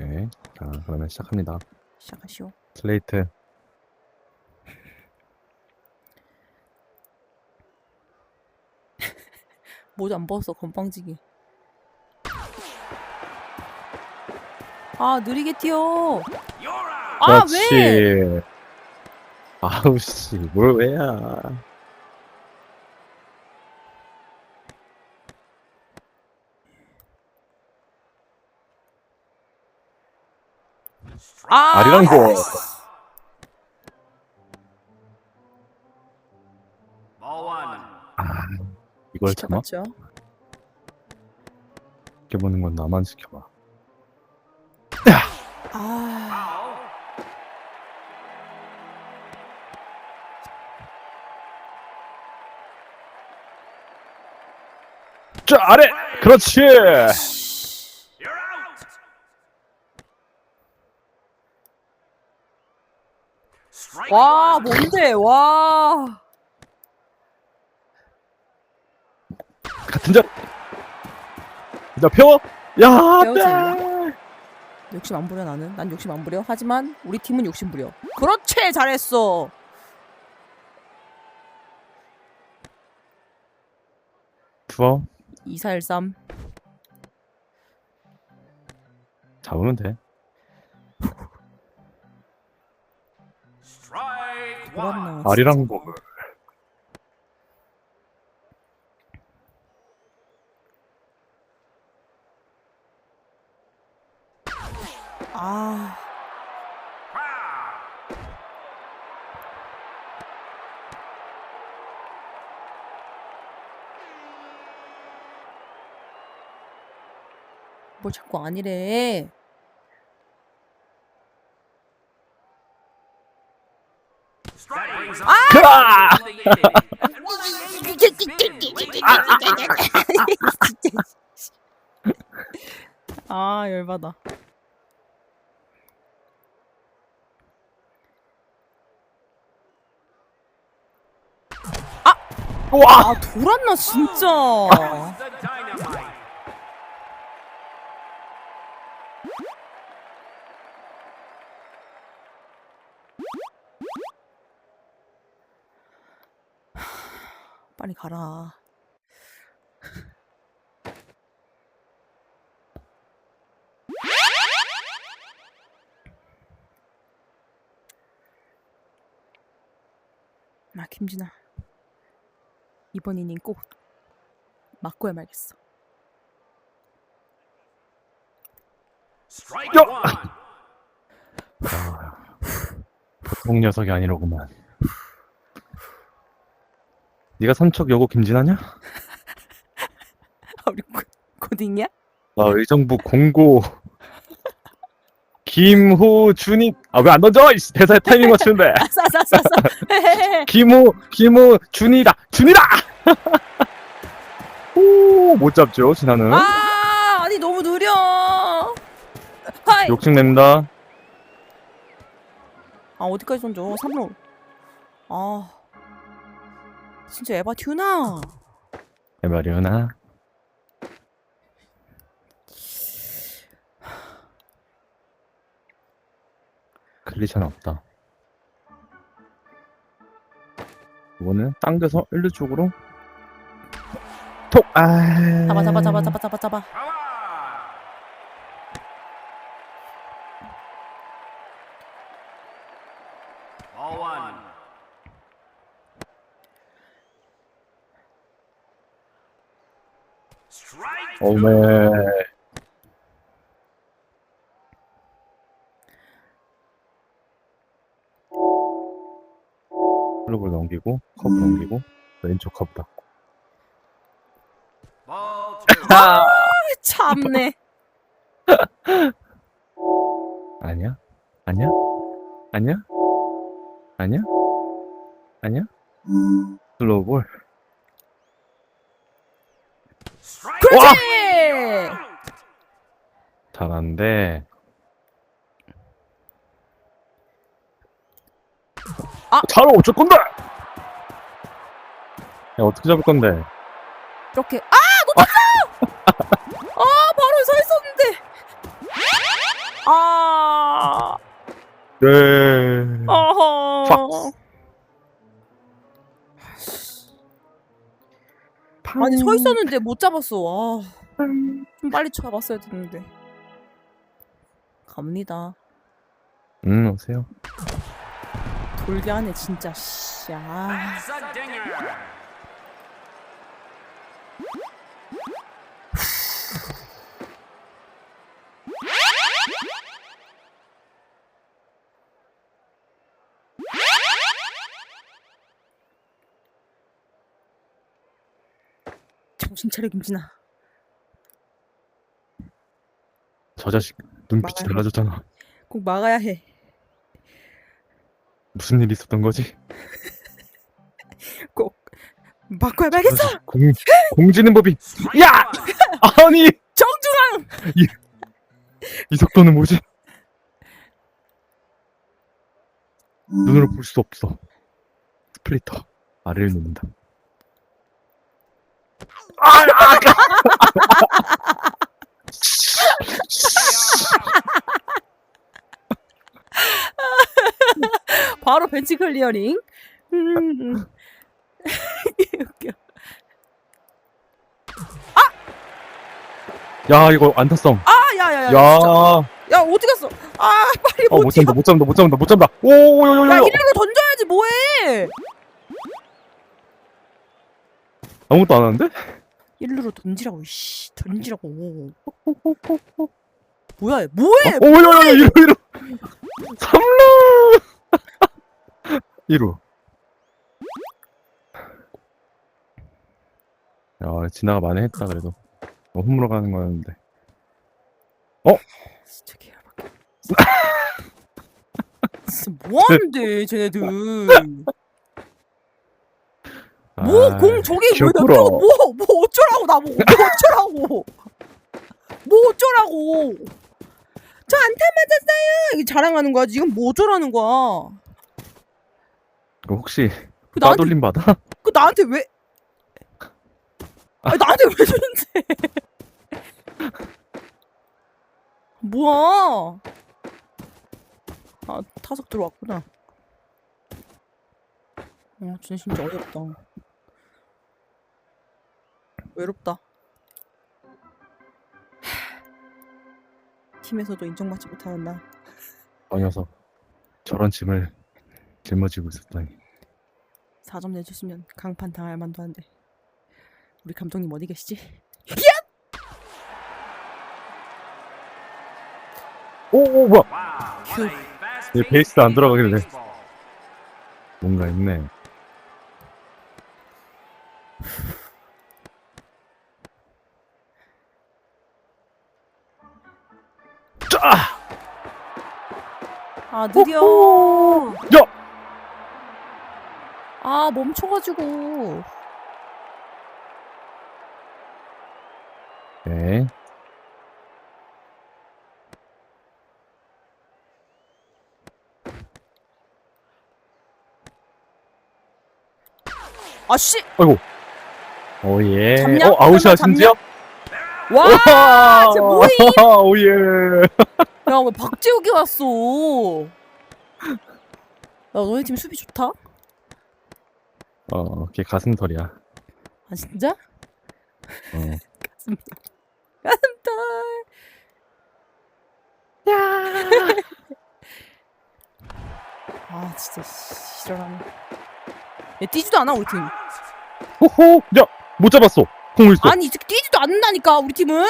오케이. 자, 그러면 시작합니다. 시작하시오. 슬레이트. 모자 안 벗었어 건방지게. 아 느리게 뛰어. 아 왜? 그렇지. 아우 씨, 뭘 왜야? 아 아리랑 거. One. 아, 이걸 참아? 지켜봤죠. 지켜보는 건 나만 지켜봐. 아 Foul. 자, 아래. 그렇지. 와. 뭔데 와. 같은 자. 나 펴. 야, 배우지 네. 욕심 안 부려 나는. 난 욕심 안 부려. 하지만 우리 팀은 욕심 부려. 그렇지 잘했어. 투어 2413 잡으면 돼. One. 아리랑 거. 아. 뭘 자꾸 아니래. 아! inning. 아 열받아. 와! 아 돌았나 진짜. The dynamite. 빨리 가라. 나 김진아 이번 이닝 꼭 맞고야 말겠어. 야! one. 보통 녀석이 아니로구만. 네가 삼척 여고 김진아냐? 아, 우리 고, 고딩이야? 나 의정부 공고 김호준이 아 왜 안 던져? 이씨, 대사에 타이밍 맞추는데 싸싸싸싸. 김호 김호 준이다 준이다 오못 잡죠 진아는 아 아니 너무 느려. 하이. 욕심 낸다 아 어디까지 던져? 3루. 아 진짜 에바 튜나. 에바리오나. 클리션 없다. 이거는 당겨서 1루 쪽으로? 톡 아. 잡아 잡아 잡아 잡아 잡아 잡아. 오메 클럽을 넘기고 컵을 넘기고 왼쪽 컵 닫고 two. 아, 참네. 아니야? 아니야? 아니야? 아니야? 아니야? 슬로우볼 Strike 그렇지. 잘하는데 아! 잘 어쩔 건데? 야 어떻게 잡을 건데? 이렇게 아 놓쳤어. 아 바로 서 있었는데. 아, 네. 어허. 아니 서 있었는데 못 잡았어. 아, 좀 빨리 쳐봤어야 됐는데. 갑니다. 음, 오세요. 돌게 하네 진짜. 씨. 아. That's a dinger. 정신 차려 김진아. 저 자식 눈빛이 막아요. 달라졌잖아. 꼭 막아야 해. 무슨 일이 있었던 거지? 꼭 바꿔야 말겠어. 공, 공지는 법이. 야! 아니! 정중앙. 이 속도는 뭐지? 눈으로 볼 수 없어. 스플리터. 아래를 놓는다. 아! 아까! 바로 벤치 클리어링. 음. 웃겨. 야, 이거 안타성. 아, 야 야 야. 야, 야, 어, 야 어디 갔어? 아, 빨리 못못 잡는다. 못 잡는다, 못 잡는다, 못 잡는다. 오, 요, 요, 요, 야, 요. 이리로 던져야지 뭐해? 아무것도 안 하는데? 일루로 던지라고. 씨, 던지라고. 뭐야? 얘? 뭐해? 오, 요, 요, 요, 이루, 이루. 삼루! 이루. 야, 지나가 많이 했다, 그래도. 어, 홈으로 가는 거였는데. 진짜 개열받게. 진짜 뭐 하는데 쟤네들? 뭐 아, 공 저기 왜 귀엽구나. 냅둬? 뭐뭐 어쩌라고 나보고 뭐 어쩌라고? 뭐 어쩌라고? 저 안타 맞았어요. 이게 자랑하는 거야 지금 뭐 어쩌라는 거야? 이거 혹시 그 나한테 따돌림 받아? 그 나한테 왜? 아니, 나한테 왜 주는데? 뭐야? 아 타석 들어왔구나. 아 진짜 진짜 어렵다. 외롭다. 하, 팀에서도 인정받지 못하는 나. 저 녀석. 저런 짐을 짊어지고 있었다니. 4점 내줬으면 강판 당할 만도 한데. 우리 감독님 어디 계시지? 오, 오 뭐야? 얘 베이스 안 들어가길래. baseball. 뭔가 있네. 아 느려. 야! 아 멈춰가지고. 네. 아씨. 아이고. 오, 예. 잡냐? 어, 아웃이야, 심지어? 와. 와! 쟤 뭐임? 오, 예. 야왜 박재욱이 왔어? 야 너네 팀 수비 좋다? 어, 걔 가슴털이야. 아 진짜? 어. 가슴털. 가슴털. 야. 아 진짜 씨, 이러라면. 얘 뛰지도 않아 우리 팀. 호호! 야! 못 잡았어! 공을 있어. 아니 이 새끼 뛰지도 않는다니까 우리 팀은.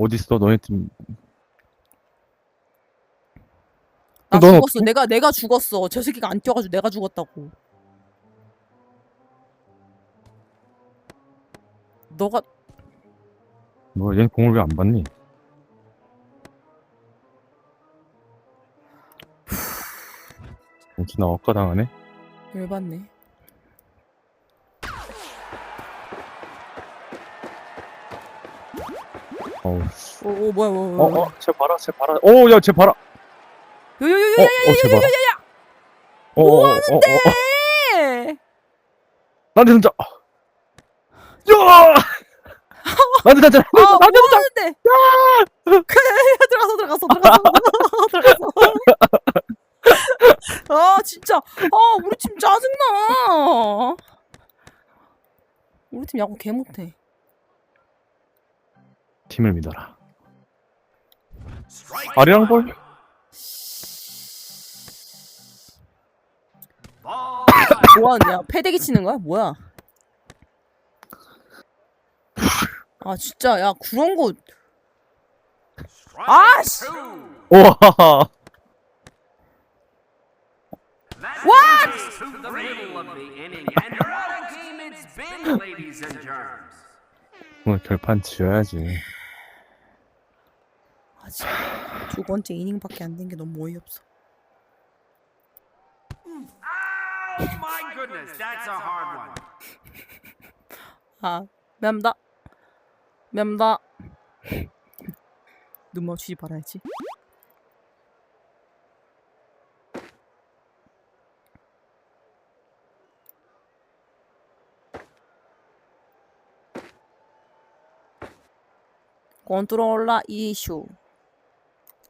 어딨어, 너네 팀. 나 넌 죽었어. 내가 내가 죽었어. 저 새끼가 안 뛰어가지고 내가 죽었다고. 너가 뭐, 얘 공을 왜 안 받니? 진짜 억까 당하네? 열받네. 어우. 오, 오 뭐야 뭐야 어, 뭐야. 어, 쟤 봐라, 쟤 봐라. 오, 야, 쟤 봐라. 어, 요요요요. 어, 쟤 봐라. 어, 어, 어, 어, 어. 네. 나한테 던져. 야! 나도 나도 아, 뭐 하는데? 야! 들어가서 들어가서 들어가서 들어가서. 아, 진짜. 아, 우리 팀 짜증나. 우리 팀 야구 개 못해. 팀을 믿어라. 아리랑. 볼. 뭐하냐? 패대기 치는 거야? 뭐야? 아, 진짜. 야, 그런 거. Strike 아, 씨. two. 와. What? and germs. 오늘 결판 지어야지. 아. 두 번째 이닝밖에 안 된 게 너무 어이없어. Oh. 아, 맴다. 맴다. 눈 맞추지 말아야지. 컨트롤라 이슈.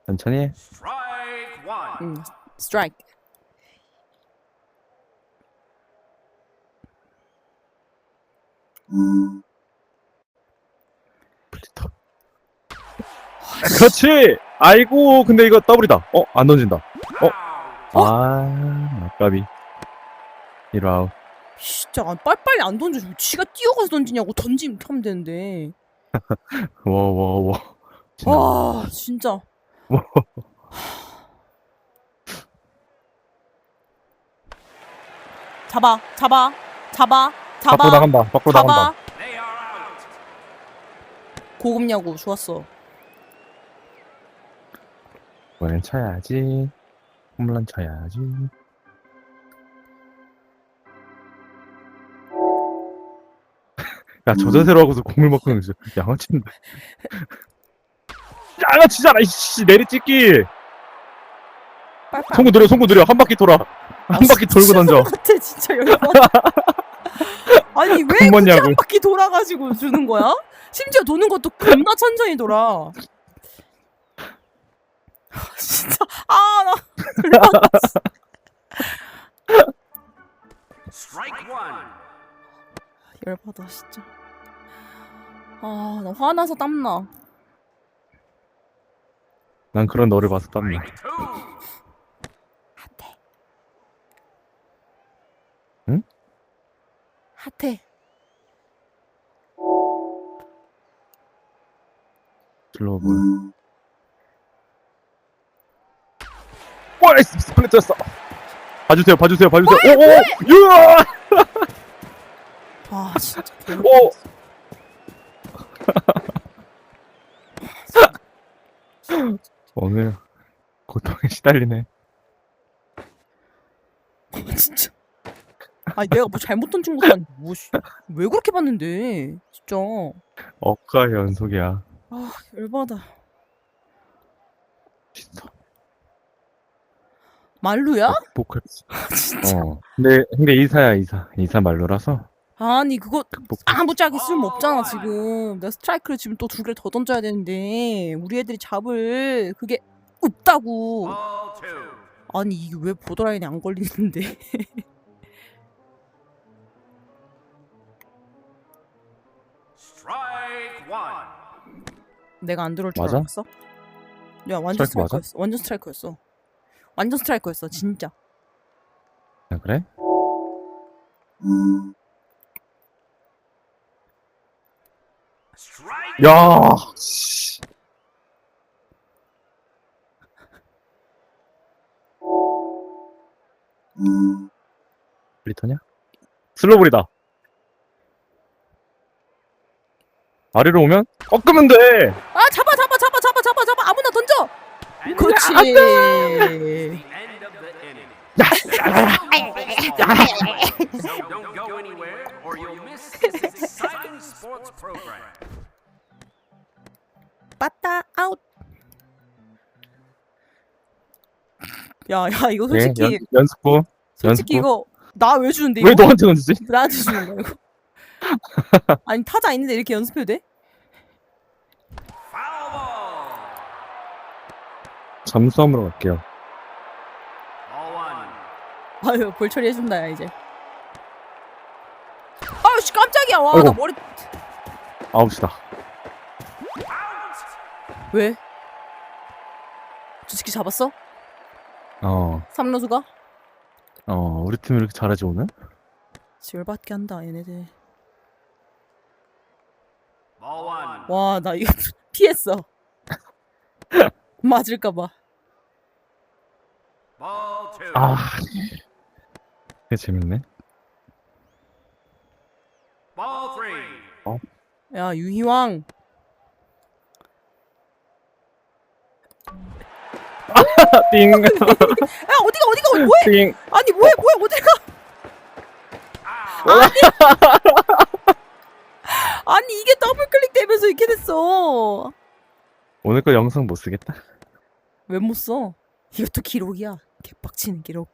천천히 해. 음, 스트라이크. 플리터. 그렇지. 아이고, 근데 이거 더블이다. 어, 안 던진다. 어? 아, 아까비. 1아웃. 진짜 아, 빨리빨리 안 던져. 지가 뛰어가서 던지냐고 던지면 하면 되는데. 와, 와, 와. 와, 진짜. 잡아, 잡아, 잡아, 잡아, 밖으로 나간다. 밖으로 잡아. 나간다. 고급 야구 좋았어. 이번엔 쳐야지. 홈런 쳐야지. 야, 저 자세로 하고서 공을 먹고 있는 거 진짜 양아치인데. 양아치잖아, 이씨. 내리찍기. 송구 느려, 송구 느려. 한 바퀴 돌아. 한 바퀴 돌고 던져. 같아 진짜 열받. 아니 왜한 굳이 번냐고. 한 바퀴 돌아가지고 주는 거야? 심지어 도는 것도 겁나 천천히 돌아. 진짜 아나. 열받아 진짜. 아나 화나서 땀나. 난 그런 너를 봐서 땀나. 핫해. 응? 핫해. 슬로우볼. 와, 이 스플릿였어. 봐주세요, 봐주세요, 봐주세요. 오, 오, 으아! 아 진짜. 개 오! 오늘 고통에 시달리네. 진짜. 아니 내가 뭐 잘못 던진 것도 아니고 뭐, 씨, 왜 그렇게 봤는데 진짜 억가 연속이야. 아 열받아 진짜. 말루야? 극복할 수. 진짜 어. 근데 근데 이사야 이사. 이사 말로라서 아니 그거 극복. 아무짝에 쓸모 없잖아 지금 내가 스트라이크를 지금 또 두 개를 더 던져야 되는데 우리 애들이 잡을 그게 없다고. 아니 이게 왜 보더라인에 안 걸리는데 Strike one. 내가 안 들어올 줄 맞아? 알았어? 야 완전 스트라이크 맞아? 스트라이크였어 완전 스트라이크였어 완전 스트라이크였어 진짜 아, 그래? Strike. 야. 씨. 리터냐? 슬로볼이다. 아래로 오면 꺾으면 돼. 아 잡아 잡아 잡아 잡아 잡아 잡아 아무나 던져 그렇지 sports program. 빠따 아웃. 야, 야 이거 네, 솔직히 연, 연습부. 솔직히 연습부. 이거 나 왜 주는데? 왜 이거? 너한테 던지지? 나한테 주는 거야 이거. 아니 타자 있는데 이렇게 연습해도 돼? 잠수함으로 갈게요. 아유 볼 처리해준다 이제. 아우씨 깜짝이야 와 나 아이고. 머리 아웃이다. 왜? 저 새끼 잡았어? 어, 삼루수가? 어, 우리 팀이 이렇게 잘하지 오늘? 열받게 한다 얘네들. 와 나 이거 피했어 맞을까봐 Ball two. 아, 되게 재밌네. Ball three. 야 유희왕. 띵, 야 어디가 어디가 어디 뭐해? 띵. 아니 뭐해 뭐해 어디가? 아니 이게 더블 클릭 되면서 이렇게 됐어. 오늘 거 영상 못 쓰겠다. 왜 못 써? 이것도 기록이야. 개빡치는 기록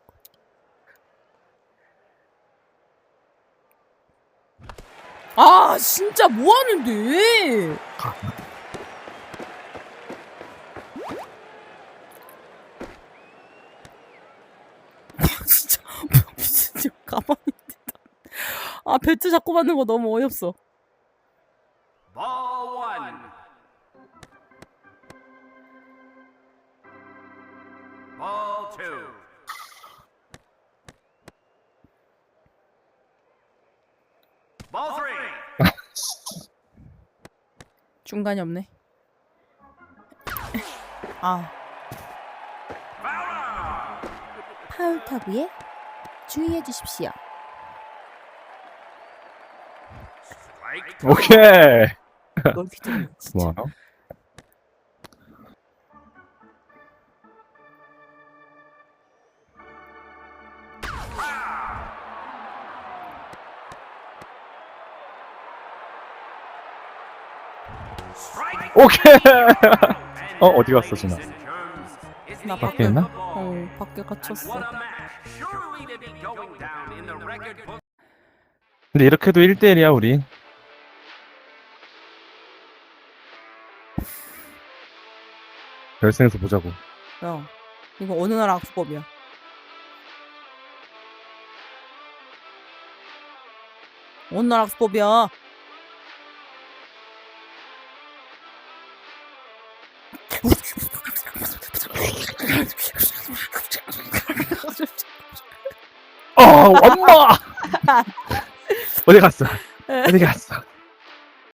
아 진짜 뭐 하는데? 아, 진짜 진짜 가만히 있다. 아 배트 자꾸 받는 거 너무 어이없어 중간이 없네 아 파울 타구에 주의해 주십시오 오케이. 진짜 뭐하나? 오케이. 어, 어디 갔어, 진아? 나 밖에 있나? 어 밖에 갇혔어. 근데 이렇게 해도 1대1이야, 우리. 결승에서 보자고. 야 이거 어느 나라 악수법이야 어느 나라 악수법이야 엄마! 어디 갔어? 어디 갔어?